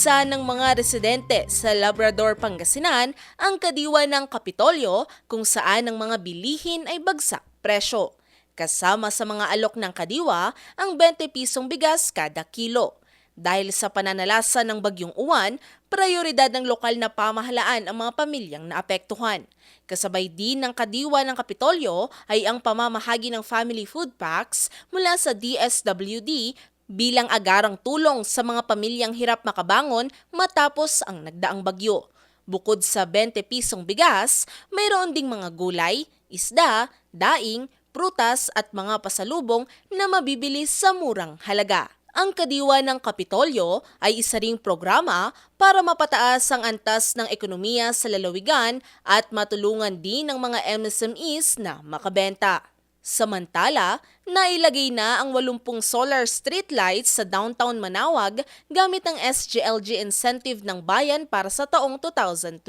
Isa ng mga residente sa Labrador, Pangasinan ang kadiwa ng Kapitolyo kung saan ang mga bilihin ay bagsak presyo. Kasama sa mga alok ng kadiwa ang 20 pisong bigas kada kilo. Dahil sa pananalasa ng bagyong uwan, prioridad ng lokal na pamahalaan ang mga pamilyang naapektuhan. Kasabay din ng kadiwa ng Kapitolyo ay ang pamamahagi ng family food packs mula sa DSWD bilang agarang tulong sa mga pamilyang hirap makabangon matapos ang nagdaang bagyo. Bukod sa 20 pisong bigas, mayroon ding mga gulay, isda, daing, prutas at mga pasalubong na mabibili sa murang halaga. Ang kadiwa ng Kapitolyo ay isa ring programa para mapataas ang antas ng ekonomiya sa lalawigan at matulungan din ng mga MSMEs na makabenta. Samantala, nailagay na ang 80 solar street lights sa downtown Manawag gamit ang SGLG incentive ng bayan para sa taong 2024.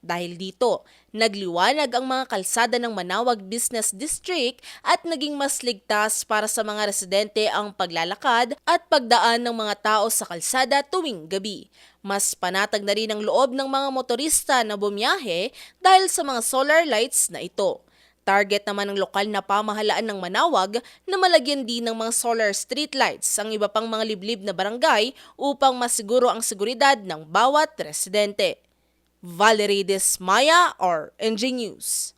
Dahil dito, nagliwanag ang mga kalsada ng Manawag Business District at naging mas ligtas para sa mga residente ang paglalakad at pagdaan ng mga tao sa kalsada tuwing gabi. Mas panatag na rin ang loob ng mga motorista na bumiyahe dahil sa mga solar lights na ito. Target naman ng lokal na pamahalaan ng Manawag na malagyan din ng mga solar street lights ang iba pang mga liblib na barangay upang masiguro ang seguridad ng bawat residente. Valerie Desmaya or NG News.